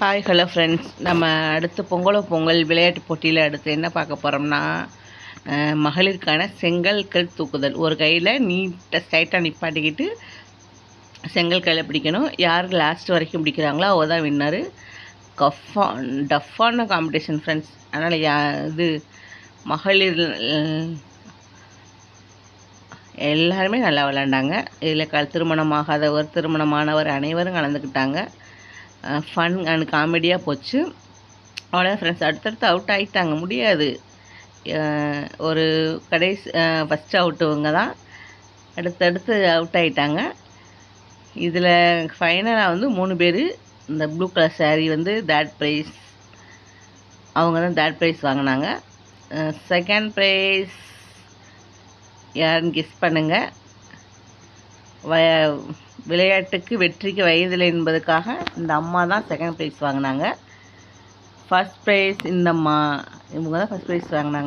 Hi hello friends நம்ம அடுத்து பொங்கலோ பொங்கல் விளையாட்டு போட்டியில் அடுத்து என்ன பார்க்க போகிறோம்னா மகளிருக்கான செங்கல் கல் தூக்குதல். ஒரு கையில் நீட்டாக ஸ்ட்ரைட்டாக நிப்பாட்டிக்கிட்டு செங்கல் கையில் பிடிக்கணும். யார் லாஸ்ட் வரைக்கும் பிடிக்கிறாங்களோ அவள் தான் வின்னரு கஃபான் டஃப்பான காம்படிஷன் ஃப்ரெண்ட்ஸ் அதனால் யா இது மகளிர் எல்லாருமே நல்லா விளாண்டாங்க இதில் க திருமணமாகாதவர் திருமணமானவர் அனைவரும் கலந்துக்கிட்டாங்க. ஃபன் அண்ட் காமெடியாக போச்சு. அவ்வளோ ஃப்ரெண்ட்ஸ் அடுத்தடுத்து அவுட் ஆகிட்டாங்க முடியாது. ஒரு கடைசி ஃபஸ்ட்டு அவுட்டுவங்க தான். அடுத்தடுத்து அவுட் ஆகிட்டாங்க இதில் ஃபைனலாக வந்து மூணு பேர். இந்த ப்ளூ கலர் சேரீ வந்து தேட் ப்ரைஸ் அவங்க தான் தேர்ட் ப்ரைஸ் வாங்கினாங்க. செகண்ட் ப்ரைஸ் யாருன்னு கெஸ் பண்ணுங்கள் வ விளையாட்டுக்கு வெற்றிக்கு வயதில்லை என்பதுக்காக இந்த அம்மா தான் செகண்ட் ப்ரைஸ் வாங்கினாங்க. ஃபஸ்ட் ப்ரைஸ் இந்த அம்மா. இவங்க தான் ஃபர்ஸ்ட் ப்ரைஸ் வாங்கினாங்க.